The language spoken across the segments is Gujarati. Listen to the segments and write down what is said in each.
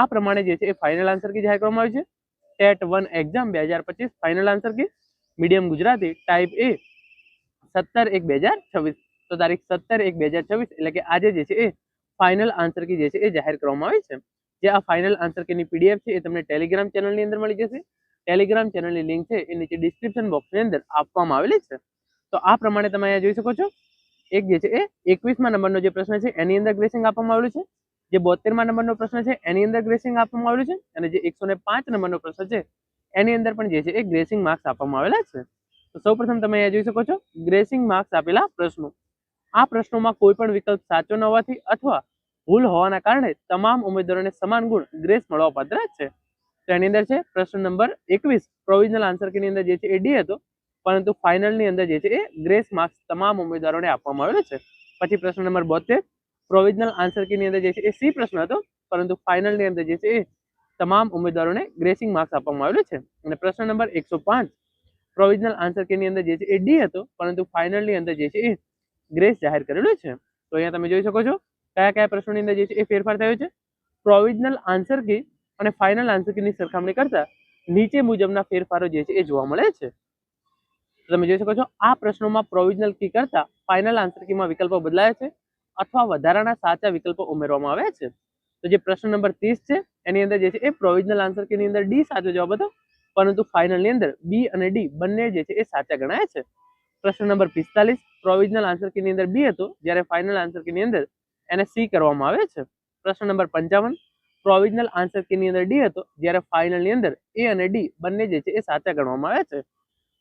આ પ્રમાણે જે છે એ ફાઇનલ આન્સર કી જાહેર કરવામાં આવી છે. ટેટ વન એક્ઝામ બે હજાર પચીસ final answer key medium Gujarati type A સત્તર એક બે હજાર છવ્વીસ. તો તારીખ સત્તર એક બે હજાર છવ્વીસ એટલે કે આજે જે છે એ ફાઇનલ આન્સર કી જે છે એ જાહેર કરવામાં આવી છે. જે આ ફાઇનલ આન્સર કીની પીડીએફ છે એ તમને ટેલિગ્રામ ચેનલની અંદર મળી જશે. ટેલિગ્રામ ચેનલની લિંક છે એ નીચે ડિસ્ક્રિપ્શન બોક્સની અંદર આપવામાં આવેલી છે. તો આ પ્રમાણે તમે અહીંયા જોઈ શકો છો. એક જે છે એ એકવીસમાં નંબરનો જે પ્રશ્ન છે એની અંદર ગ્રેસિંગ આપવામાં આવેલું છે. જે બોતેરમાં નંબરનો પ્રશ્ન છે, એની અંદર ગ્રેસિંગ આપવામાં આવેલું છે અને જે એકસો પાંચ નંબરનો પ્રશ્ન છે, એની અંદર પણ જે છે એ ગ્રેસિંગ માર્ક્સ આપવામાં આવેલા છે. તો સૌપ્રથમ તમે અહીંયા જોઈ શકો છો ગ્રેસિંગ માર્ક્સ આપેલા પ્રશ્નો. આ પ્રશ્નોમાં કોઈ પણ વિકલ્પ સાચો ન હોવાથી અથવા ભૂલ હોવાના કારણે તમામ ઉમેદવારોને સમાન ગુણ ગ્રેસ મળવા પાત્ર છે. તો એની અંદર છે, પ્રશ્ન નંબર એકવીસ પ્રોવિઝનલ આન્સર કેની અંદર જે છે એ ડી હતો, પરંતુ ફાઇનલની અંદર જે છે એ ગ્રેસ માર્ક્સ તમામ ઉમેદવારોને આપવામાં આવેલો છે. પછી પ્રશ્ન નંબર બોતેર પ્રોવિઝનલ આન્સર કીની અંદર જે છે એ સી પ્રશ્ન હતો, પરંતુ ફાઇનલની અંદર જે છે એ તમામ ઉમેદવારોને ગ્રેસિંગ માર્ક્સ આપવામાં આવેલો છે. અને પ્રશ્ન નંબર એકસો પાંચ પ્રોવિઝનલ આન્સર કીની અંદર જે છે એ ડી હતો, પરંતુ ફાઇનલની અંદર જે છે એ ગ્રેસ જાહેર કરેલો છે. તો અહીંયા તમે જોઈ શકો છો કયા કયા પ્રશ્નોની અંદર જે છે એ ફેરફાર થયો છે. પ્રોવિઝનલ આન્સર કી અને ફાઇનલ આન્સર કીની સરખામણી કરતા નીચે મુજબના ફેરફારો જે છે એ જોવા મળે છે. તમે જોઈ શકો છો આ પ્રશ્નોમાં પ્રોવિઝનલ કી કરતા ફાઇનલ આન્સર કીમાં વિકલ્પો બદલાયા છે. અથવા વધારાના સાચા વિકલ્પો ઉમેરવામાં આવ્યા છે. તો જે પ્રશ્ન નંબર ત્રીસ છે, એની અંદર જે છે એ પ્રોવિઝનલ આન્સર કીની અંદર ડી સાચો જવાબ હતો, પરંતુ ફાઇનલની અંદર બી અને ડી બંને જે છે એ સાચા ગણાય છે. પ્રશ્ન નંબર પિસ્તાલીસ પ્રોવિઝનલ આન્સર કીની અંદર બી હતો, જ્યારે ફાઇનલ આન્સર કીની અંદર એને સી કરવામાં આવે છે. પ્રશ્ન નંબર પંચાવન પ્રોવિઝનલ આન્સર કીની અંદર ડી હતો, જ્યારે ફાઇનલની અંદર એ અને ડી બંને જે છે એ સાચા ગણવામાં આવે છે.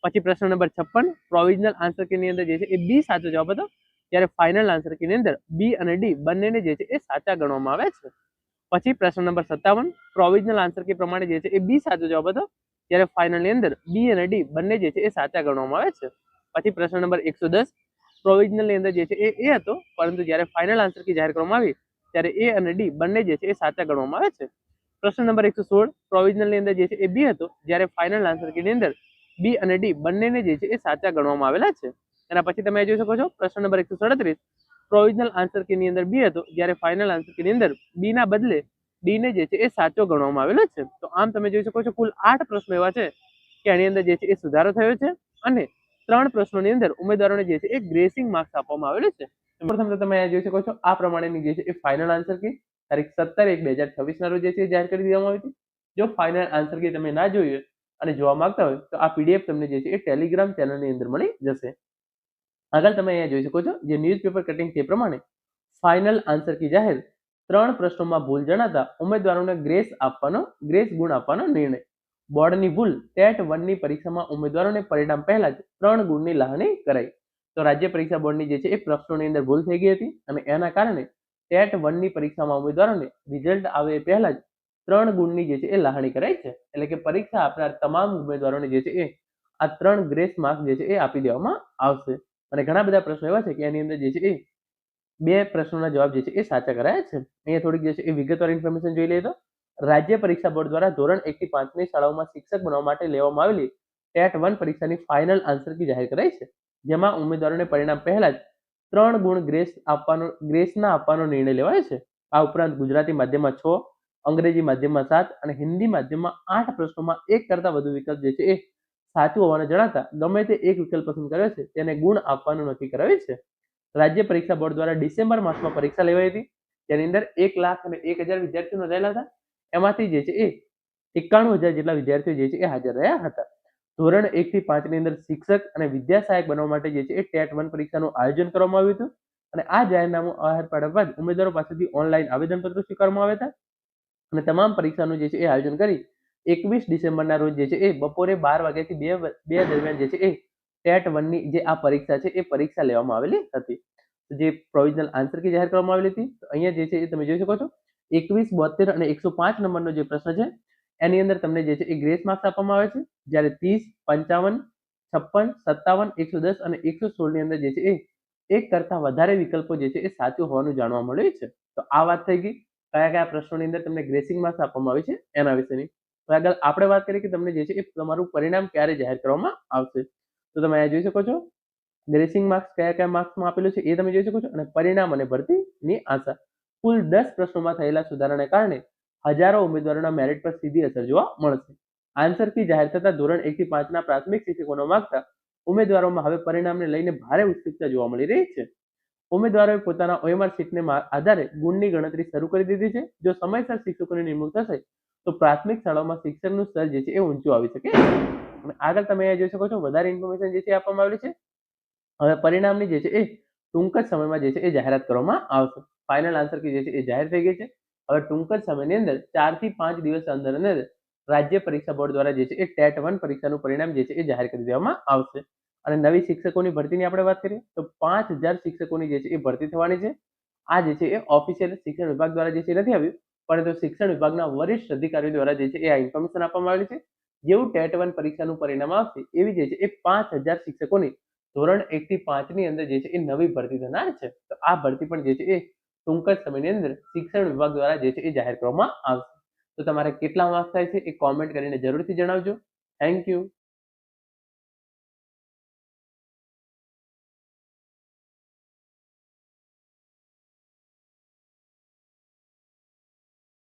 પછી પ્રશ્ન નંબર છપ્પન પ્રોવિઝનલ આન્સર કીની અંદર જે છે એ બી સાચો જવાબ હતો જ્યારે ફાઇનલ આન્સર કીની અંદર બી અને ડી બંનેને જે છે એ સાચા ગણવામાં આવે છે. પછી પ્રશ્ન નંબર સત્તાવન પ્રોવિઝનલ આન્સર કી પ્રમાણે જે છે એ બી સાચો જવાબ હતો. ત્યારે ફાઇનલની અંદર બી અને ડી બંને જે છે એ સાચા ગણવામાં આવે છે. પછી પ્રશ્ન નંબર એકસો પ્રોવિઝનલની અંદર જે છે એ એ હતો, પરંતુ જ્યારે ફાઇનલ આન્સર કી જાહેર કરવામાં આવી, ત્યારે એ અને ડી બંને જે છે એ સાચા ગણવામાં આવે છે. પ્રશ્ન નંબર એકસો સોળ પ્રોવિઝનલની અંદર જે છે એ બી હતો, જ્યારે ફાઇનલ આન્સર કીની અંદર બી અને ડી બંનેને જે છે એ સાચા ગણવામાં આવેલા છે. એના પછી તમે જોઈ શકો છો પ્રશ્ન નંબર એકસો સડત્રીસ. પ્રોવિઝનલ આન્સર કીની અંદર બી હતો, જ્યારે ફાઇનલ આન્સર કીની અંદર બી ના બદલે ડી ને જે છે એ સાચો ગણવામાં આવેલો છે. તો આમ તમે જોઈ શકો છો કુલ આઠ પ્રશ્નો એવા છે કે એની અંદર જે છે એ સુધારો થયો છે અને ત્રણ પ્રશ્નોની અંદર ઉમેદવારોને જે છે એ ગ્રેસિંગ માર્ક્સ આપવામાં આવેલું છે. પ્રથમ તો તમે જોઈ શકો છો આ પ્રમાણેની જે છે એ ફાઇનલ આન્સર કી તારીખ સત્તર એક બે હજાર છવ્વીસના રોજ જે છે જાહેર કરી દેવામાં આવી હતી. જો ફાઇનલ આન્સર કી તમે ના જોઈએ અને જોવા માંગતા હોય તો આ પીડીએફ તમને જે છે એ ટેલિગ્રામ ચેનલની અંદર મળી જશે. આગળ તમે અહીંયા જોઈ શકો છો, જે ન્યૂઝપેપર કટિંગ તે પ્રમાણે ફાઇનલ આન્સર કી જાહેર ત્રણ પ્રશ્નોમાં ભૂલ જણાતા ઉમેદવારોને ગ્રેસ આપવાનો ગ્રેસ ગુણ આપવાનો નિર્ણય. બોર્ડની ભૂલ ટેટ વનની પરીક્ષામાં ઉમેદવારોને પરિણામ પહેલા જ ત્રણ ગુણની લાગણી કરાઈ. તો રાજ્ય પરીક્ષા બોર્ડની જે છે એ પ્રશ્નોની અંદર ભૂલ થઈ ગઈ હતી અને એના કારણે ટેટ વનની પરીક્ષામાં ઉમેદવારોને રિઝલ્ટ આવે એ પહેલા જ ત્રણ ગુણની જે છે એ લહાણી કરાઈ છે. એટલે કે પરીક્ષા આપનાર તમામ ઉમેદવારોને જે છે એ આ ત્રણ ગ્રેસ માર્ક જે છે એ આપી દેવામાં આવશે. અને ઘણા બધા પ્રશ્નો એવા છે કે એની અંદર જે છે એ બે પ્રશ્નોના જવાબ જે છે એ સાચા કરાયા છે. અહીંયા થોડીક જે છે એ વિગતવાર ઇન્ફોર્મેશન જોઈ લઈએ તો, રાજ્ય પરીક્ષા બોર્ડ દ્વારા ધોરણ એક થી પાંચની શાળાઓમાં શિક્ષક બનવા માટે લેવામાં આવેલી ટેટ વન પરીક્ષાની ફાઇનલ આન્સર કી જાહેર કરાઈ છે. જેમાં ઉમેદવારોને પરિણામ પહેલા જ ત્રણ ગુણ ગ્રેસ આપવાનો, ગ્રેસના આપવાનો નિર્ણય લેવાયો છે. આ ઉપરાંત ગુજરાતી માધ્યમમાં છ, અંગ્રેજી માધ્યમમાં સાત અને હિન્દી માધ્યમમાં આઠ પ્રશ્નોમાં એક કરતાં વધુ વિકલ્પ જે છે એ સાચું હોવાને જણાતા ગમે તે એક વિકલ્પ પસંદ કર્યો છે, તેને ગુણ આપવાનું નક્કી કરાવે છે. રાજ્ય પરીક્ષા બોર્ડ દ્વારા ડિસેમ્બર માસમાં પરીક્ષા લેવાઈ હતી. તેની અંદર એક લાખ અને એક હજાર વિદ્યાર્થીઓ નોંધાયેલા હતા. એમાંથી જે છે એ એકાણું હજાર જેટલા વિદ્યાર્થીઓ જે છે એ હાજર રહ્યા હતા. ધોરણ એક થી પાંચની અંદર શિક્ષક અને વિદ્યા સહાયક બનવા માટે જે છે એ ટેટ વન પરીક્ષાનું આયોજન કરવામાં આવ્યું હતું. અને આ જાહેરનામું બહાર પાડ્યા બાદ ઉમેદવારો પાસેથી ઓનલાઈન આવેદનપત્રો સ્વીકારવામાં આવ્યા હતા. અને તમામ પરીક્ષાનું જે છે એ આયોજન કરી એકવીસ ડિસેમ્બરના રોજ જે છે એ બપોરે બાર વાગ્યાથી બે બે દરમિયાન જે છે એ ટેટ વનની જે આ પરીક્ષા છે એ પરીક્ષા લેવામાં આવેલી હતી. જે પ્રોવિઝનલ આન્સર કી જાહેર કરવામાં આવેલી હતી અહીંયા જે છે એ તમે જોઈ શકો છો, એકવીસ બોતેર અને એકસો પાંચ નંબરનો જે પ્રશ્ન છે, એની અંદર તમને જે છે એ ગ્રેસ માર્ક્સ આપવામાં આવે છે. જ્યારે ત્રીસ, પંચાવન, છપ્પન, સત્તાવન, એકસો દસ અને એકસો સોળની અંદર જે છે એ, એક કરતાં વધારે વિકલ્પો જે છે એ સાચું હોવાનું જાણવા મળ્યું છે. તો આ વાત થઈ ગઈ. કયા કયા પ્રશ્નોની અંદર તમને ગ્રેસિંગ માર્ક્સ આપવામાં આવે છે એના વિશેની. આગળ આપણે વાત કરીએ કે તમને જે છે એ તમારું પરિણામ ક્યારે જાહેર કરવામાં આવશે. તો તમે અહીંયા જોઈ શકો છો ગ્રેસિંગ માર્ક્સ કયા કયા માર્ક્સમાં આપેલું છે એ તમે જોઈ શકો છો અને પરિણામ અને ભરતીની આશા. કુલ દસ પ્રશ્નોમાં થયેલા સુધારાને કારણે હજારો ઉમેદવારોના મેરિટ પર સીધી અસર જોવા મળશે. આન્સર કી જાહેર થતા ધોરણ એક થી પાંચના પ્રાથમિક શિક્ષકોનો માગતા ઉમેદવારોમાં હવે પરિણામને લઈને ભારે ઉત્સુકતા જોવા મળી રહી છે. ઉમેદવારોએ પોતાના ઓએમઆર સીટને આધારે ગુણની ગણતરી શરૂ કરી દીધી છે. જો સમયસર શિક્ષકોની નિમણૂક થશે તો પ્રાથમિક શાળાઓમાં શિક્ષણનું સ્તર જે છે એ ઊંચું આવી શકે અને આગળ તમે અહીંયા જોઈ શકો છો વધારે ઇન્ફોર્મેશન જે છે આપવામાં આવેલી છે હવે પરિણામની જે છે એ ટૂંક જ સમયમાં જે છે એ જાહેરાત કરવામાં આવશે ફાઇનલ આન્સર કી જે છે એ જાહેર થઈ ગઈ છે હવે ટૂંક જ સમયની અંદર ચારથી પાંચ દિવસ અંદર અંદર રાજ્ય પરીક્ષા બોર્ડ દ્વારા જે છે એ ટેટ વન પરીક્ષાનું પરિણામ જે છે એ જાહેર કરી દેવામાં આવશે અને નવી શિક્ષકોની ભરતીની આપણે વાત કરીએ તો પાંચ હજાર શિક્ષકોની જે છે એ ભરતી થવાની છે આ જે છે એ ઓફિશિયલ શિક્ષણ વિભાગ દ્વારા જે છે નથી આવ્યું પરંતુ શિક્ષણ વિભાગના વરિષ્ઠ અધિકારીઓ દ્વારા જે છે એ આ ઇન્ફોર્મેશન આપવામાં આવેલી છે. જેવું ટેટ વન પરીક્ષાનું પરિણામ આવશે, એવી જે છે એ પાંચ હજાર શિક્ષકોની ધોરણ એક થી પાંચની અંદર જે છે એ નવી ભરતી થનાર છે. તો આ ભરતી પણ જે છે એ ટૂંક જ સમયની અંદર શિક્ષણ વિભાગ દ્વારા જે છે એ જાહેર કરવામાં આવશે. તો તમારે કેટલા માર્ક્સ થાય છે એ કોમેન્ટ કરીને જરૂરથી જણાવજો. Thank you